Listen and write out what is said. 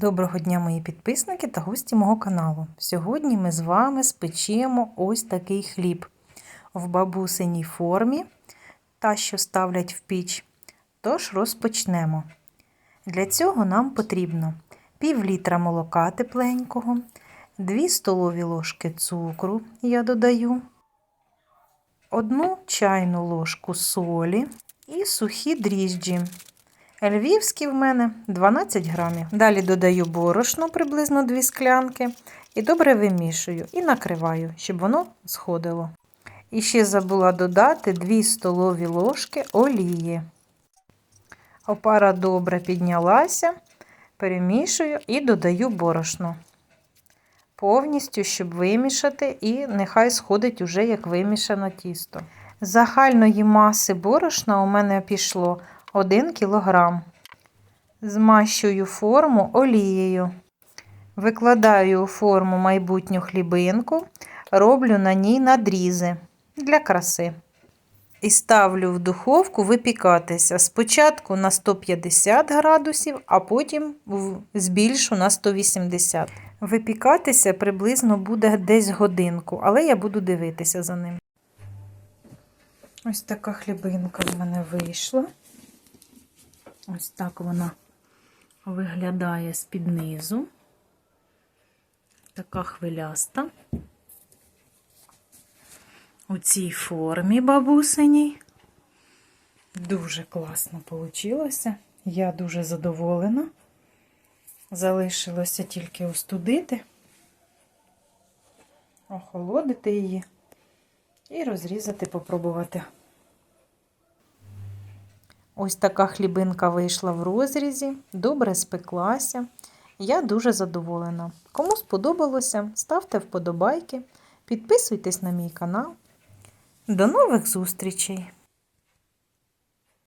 Доброго дня, мої підписники та гості мого каналу. Сьогодні ми з вами спечемо ось такий хліб в бабусиній формі, та що ставлять в піч. Тож розпочнемо. Для цього нам потрібно пів літра молока тепленького, 2 столові ложки цукру я додаю, 1 чайну ложку солі і сухі дріжджі. Львівські в мене 12 грамів. Далі додаю борошно приблизно 2 склянки і добре вимішую і накриваю, щоб воно сходило. І ще забула додати 2 столові ложки олії. Опара добре піднялася, перемішую і додаю борошно. Повністю, щоб вимішати, і нехай сходить уже як вимішане тісто. Загальної маси борошна у мене пішло 1 кг. Змащую форму олією. Викладаю у форму майбутню хлібинку, роблю на ній надрізи для краси. І ставлю в духовку випікатися спочатку на 150 градусів, а потім збільшу на 180. Випікатися приблизно буде десь годинку, але я буду дивитися за ним. Ось така хлібинка в мене вийшла. Ось так вона виглядає з-під низу. Така хвиляста. У цій формі бабусиній. Дуже класно вийшло. Я дуже задоволена. Залишилося тільки остудити, охолодити її і розрізати, попробувати. Ось така хлібинка вийшла в розрізі, добре спеклася. Я дуже задоволена. Кому сподобалося, ставте вподобайки, підписуйтесь на мій канал. До нових зустрічей!